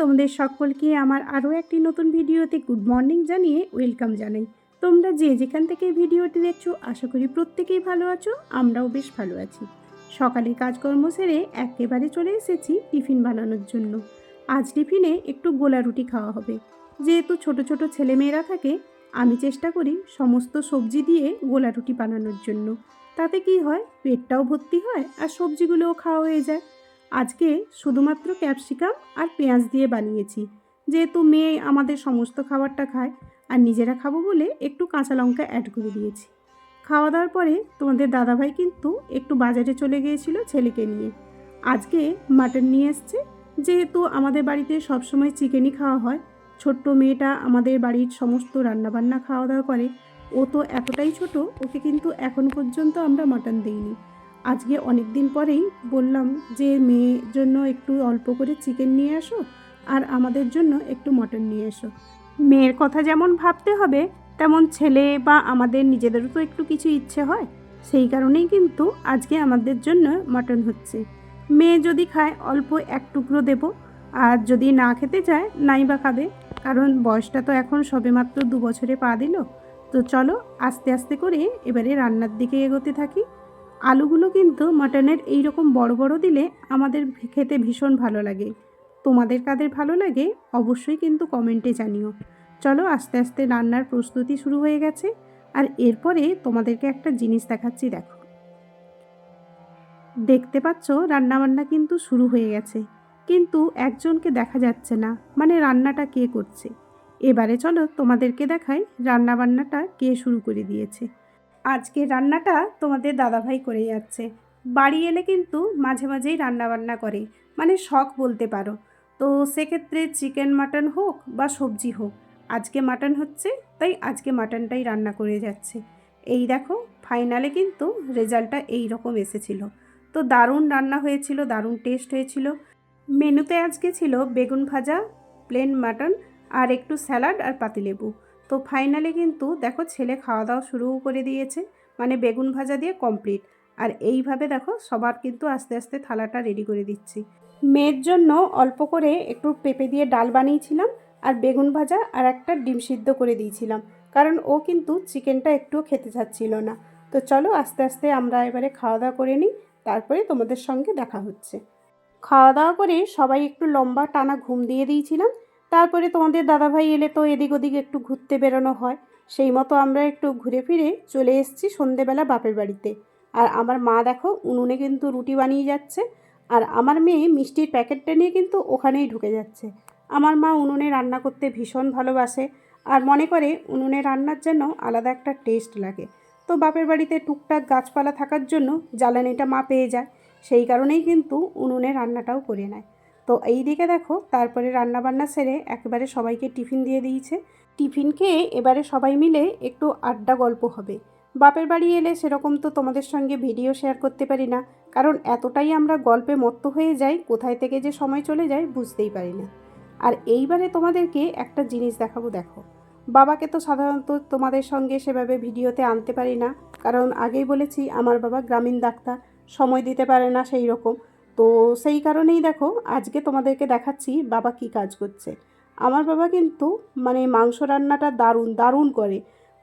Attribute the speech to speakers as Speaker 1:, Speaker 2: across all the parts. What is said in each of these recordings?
Speaker 1: তোমাদের সকলকে আমার আরও একটি নতুন ভিডিওতে গুড মর্নিং জানিয়ে ওয়েলকাম জানাই। তোমরা যে যেখান থেকে ভিডিওটি দেখছ, আশা করি প্রত্যেকেই ভালো আছো, আমরাও বেশ ভালো আছি। সকালে কাজকর্ম সেরে একেবারে চলে এসেছি টিফিন বানানোর জন্য। আজ টিফিনে একটু গোলা রুটি খাওয়া হবে। যেহেতু ছোট ছোট ছেলেমেয়েরা থাকে, আমি চেষ্টা করি সমস্ত সবজি দিয়ে গোলা রুটি বানানোর জন্য। তাতে কি হয়, পেটটাও ভর্তি হয় আর সবজিগুলোও খাওয়া হয়ে যায়। আজকে শুধুমাত্র ক্যাপসিকাম আর পেঁয়াজ দিয়ে বানিয়েছি। যেহেতু মেয়ে আমাদের সমস্ত খাবারটা খায়, আর নিজেরা খাব বলে একটু কাঁচা লঙ্কা অ্যাড করে দিয়েছি। খাওয়া দাওয়ার পরে তোমাদের দাদাভাই কিন্তু একটু বাজারে চলে গিয়েছিল ছেলেকে নিয়ে। আজকে মাটন নিয়ে এসছে। যেহেতু আমাদের বাড়িতে সবসময় চিকেনই খাওয়া হয়, ছোট্ট মেয়েটা আমাদের বাড়ির সমস্ত রান্নাবান্না খাওয়া দাওয়া করে। ও তো এতটাই ছোট, ওকে কিন্তু এখন পর্যন্ত আমরা মাটন দিইনি। আজকে অনেক দিন পরেই বললাম যে মেয়ের জন্য একটু অল্প করে চিকেন নিয়ে আসো আর আমাদের জন্য একটু মটন নিয়ে এসো। মেয়ের কথা যেমন ভাবতে হবে, তেমন ছেলে বা আমাদের নিজেদেরও তো একটু কিছু ইচ্ছে হয়। সেই কারণেই কিন্তু আজকে আমাদের জন্য মটন হচ্ছে। মেয়ে যদি খায়, অল্প এক টুকরো দেবো। আর যদি না খেতে চায়, নাই বা খাবে। কারণ বয়সটা তো এখন সবেমাত্র দু বছরে পা দিল। তো চলো আস্তে আস্তে করে এবারে রান্নার দিকে এগোতে থাকি। আলুগুলো কিন্তু মাটনের এই রকম বড় বড় দিলে আমাদের খেতে ভীষণ ভালো লাগে। তোমাদের কাদের ভালো লাগে অবশ্যই কিন্তু কমেন্টে জানিও। চলো আস্তে আস্তে রান্নার প্রস্তুতি শুরু হয়ে গেছে। আর এরপরে তোমাদেরকে একটা জিনিস দেখাচ্ছি, দেখো। দেখতে পাচ্ছ, রান্নাবান্না কিন্তু শুরু হয়ে গেছে। কিন্তু একজনকে দেখা যাচ্ছে না মানে রান্নাটা কে করছে? এবারে চলো তোমাদেরকে দেখাই রান্নাবান্নাটা কে শুরু করে দিয়েছে। আজকে রান্নাটা তোমাদের দাদাভাই করে যাচ্ছে। বাড়ি এলে কিন্তু মাঝে মাঝেই রান্নাবান্না করে মানে শখ বলতে পারো। তো সেক্ষেত্রে চিকেন, মাটন হোক বা সবজি হোক, আজকে মাটন হচ্ছে, তাই আজকে মাটনটাই রান্না করে যাচ্ছে। এই দেখো, ফাইনালে কিন্তু রেজাল্টটা এই রকম এসেছিল। তো দারুণ রান্না হয়েছিল, দারুণ টেস্ট হয়েছিল। মেনুতে আজকে ছিল বেগুন ভাজা, প্লেন মাটন, আর একটু স্যালাড আর পাতিলেবু। তো ফাইনালি কিন্তু দেখো ছেলে খাওয়া দাওয়া শুরুও করে দিয়েছে মানে বেগুন ভাজা দিয়ে কমপ্লিট আর এইভাবে দেখো সবার কিন্তু আস্তে আস্তে থালাটা রেডি করে দিচ্ছি। মেয়ের জন্য অল্প করে একটু পেঁপে দিয়ে ডাল বানিয়েছিলাম আর বেগুন ভাজা আর একটা ডিম সিদ্ধ করে দিয়েছিলাম, কারণ ও কিন্তু চিকেনটা একটুও খেতে চাচ্ছিল না। তো চলো আস্তে আস্তে আমরা এবারে খাওয়া দাওয়া করে নিই, তারপরে তোমাদের সঙ্গে দেখা হচ্ছে। খাওয়া দাওয়া করে সবাই একটু লম্বা টানা ঘুম দিয়ে দিয়েছিলাম তারপরে তোমাদের দাদাভাই এলে তো এদিক ওদিক একটু ঘুরতে বেরোনো হয়। সেই মতো আমরা একটু ঘুরে ফিরে চলে এসেছি সন্ধেবেলা বাপের বাড়িতে। আর আমার মা দেখো উনুনে কিন্তু রুটি বানিয়ে যাচ্ছে আর আমার মেয়ে মিষ্টির প্যাকেটটা নিয়ে কিন্তু ওখানেই ঢুকে যাচ্ছে। আমার মা উনুনে রান্না করতে ভীষণ ভালোবাসে আর মনে করে উনুনে রান্নার জন্য আলাদা একটা টেস্ট লাগে। তো বাপের বাড়িতে টুকটাক গাছপালা থাকার জন্য জ্বালানিটা মা পেয়ে যায়। সেই কারণেই কিন্তু উনুনে রান্নাটাও করে নেয়। তো এই দিকে দেখো, তারপরে রান্নাবান্না সেরে একেবারে সবাইকে টিফিন দিয়ে দিয়েছে। টিফিন খেয়ে এবারে সবাই মিলে একটু আড্ডা গল্প হবে। বাপের বাড়ি এলে সেরকম তো তোমাদের সঙ্গে ভিডিও শেয়ার করতে পারি না, কারণ এতটাই আমরা গল্পে মত্ত হয়ে যাই, কোথায় থেকে যে সময় চলে যায় বুঝতেই পারি না। আর এইবারে তোমাদেরকে একটা জিনিস দেখাবো, দেখো। বাবাকে তো সাধারণত তোমাদের সঙ্গে সেভাবে ভিডিওতে আনতে পারি না, কারণ আগেই বলেছি, আমার বাবা গ্রামীণ ডাক্তার, সময় দিতে পারে না সেই রকম তো সেই কারণেই দেখো, আজকে তোমাদেরকে দেখাচ্ছি বাবা কি কাজ করছে। আমার বাবা কিন্তু মানে মাংস রান্নাটা দারুণ দারুণ করে।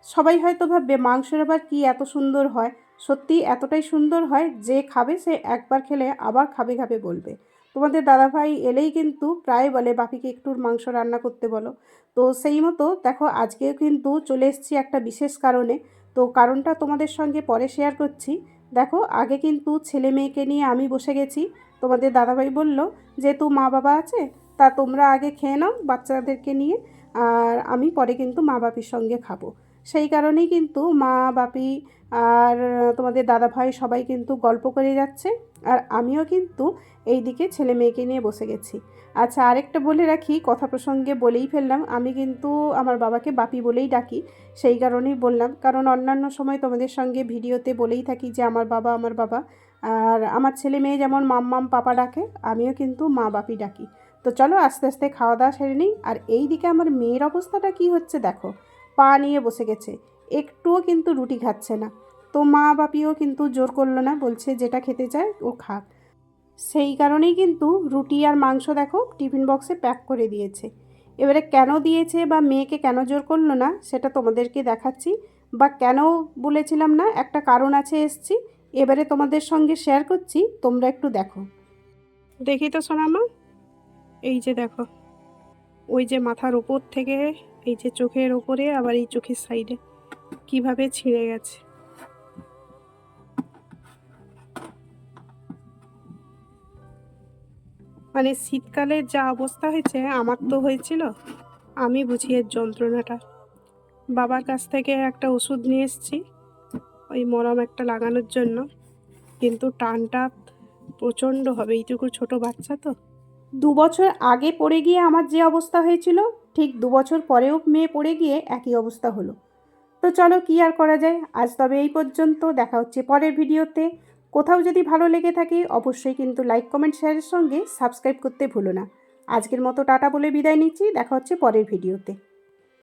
Speaker 1: সবাই হয়তো ভাববে, মাংসের আবার কি এত সুন্দর হয়? সত্যি এতটাই সুন্দর হয় যে খাবে, সে একবার খেলে আবার খাবে খাবে বলবে। তোমাদের দাদাভাই এলেই কিন্তু প্রায় বলে, বাপিকে একটু মাংস রান্না করতে বলো। তো সেই মতো দেখো, আজকেও কিন্তু চলে এসেছি একটা বিশেষ কারণে। তো কারণটা তোমাদের সঙ্গে পরে শেয়ার করছি। দেখো, আগে কিন্তু ছেলে মেয়েকে নিয়ে আমি বসে গেছি। তোমাদের দাদাভাই বলল যেহেতু মা বাবা আছে? তা তোমরা আগে খেয়ে নাও বাচ্চাদেরকে নিয়ে, আর আমি পরে কিন্তু মা বাপির সঙ্গে খাব। সেই কারণেই কিন্তু মা বাপি আর তোমাদের দাদাভাই সবাই কিন্তু গল্প করে যাচ্ছে। আর আমিও কিন্তু এই দিকে ছেলে মেয়েকে নিয়ে বসে গেছি। আচ্ছা আরেকটা বলে রাখি, কথা প্রসঙ্গে বলেই ফেললাম, আমি কিন্তু আমার বাবাকে বাপি বলেই ডাকি, সেই কারণেই বললাম। কারণ অন্যান্য সময় তোমাদের সঙ্গে ভিডিওতে বলেই থাকি যে আমার বাবা আমার বাবা, আর আমার ছেলে মেয়ে যেমন মাম মাম পাপা ডাকে, আমিও কিন্তু মা বাপি ডাকি। তো চলো আস্তে আস্তে খাওয়া দাওয়া সেরে নিই, আর এই দিকে আমার মেয়ের অবস্থাটা কি হচ্ছে দেখো, পা নিয়ে বসে গেছে, একটুও কিন্তু রুটি খাচ্ছে না। তো মা বাপিও কিন্তু জোর করল না, বলছে যেটা খেতে চায় ও খাক সেই কারণেই কিন্তু রুটি আর মাংস দেখো টিফিন বক্সে প্যাক করে দিয়েছে। এবারে কেন দিয়েছে বা মেয়েকে কেন জোর করল না, সেটা তোমাদেরকে দেখাচ্ছি। বা কেন বলেছিলাম না, একটা কারণ আছে এসছি। এবারে তোমাদের সঙ্গে শেয়ার করছি, তোমরা একটু দেখো। দেখি তো সোনামা এই যে দেখো। ওই যে মাথার ওপর থেকে, এই যে চোখের ওপরে আবার এই চোখের সাইডে কীভাবে ছিঁড়ে গেছে। মানে শীতকালে যা অবস্থা হয়েছে, আমার তো হয়েছিল। আমি বুঝি এর যন্ত্রণাটা। বাবার কাছ থেকে একটা ওষুধ নিয়ে এসেছি, ওই মরম একটা লাগানোর জন্য। কিন্তু টানটা প্রচণ্ড হবে, এইটুকু ছোট বাচ্চা তো। দু বছর আগে পড়ে গিয়ে আমার যে অবস্থা হয়েছিল, ঠিক দু বছর পরেও মেয়ে পড়ে গিয়ে একই অবস্থা হলো। তো চলো কি আর করা যায়? আজ তবে এই পর্যন্ত, দেখা হচ্ছে পরের ভিডিওতে। কোথাও যদি ভালো লেগে থাকে, অবশ্যই কিন্তু লাইক কমেন্ট শেয়ারের সঙ্গে সাবস্ক্রাইব করতে ভুলো না। আজকের মতো টাটা বলে বিদায় নিচ্ছি, দেখা হচ্ছে পরের ভিডিওতে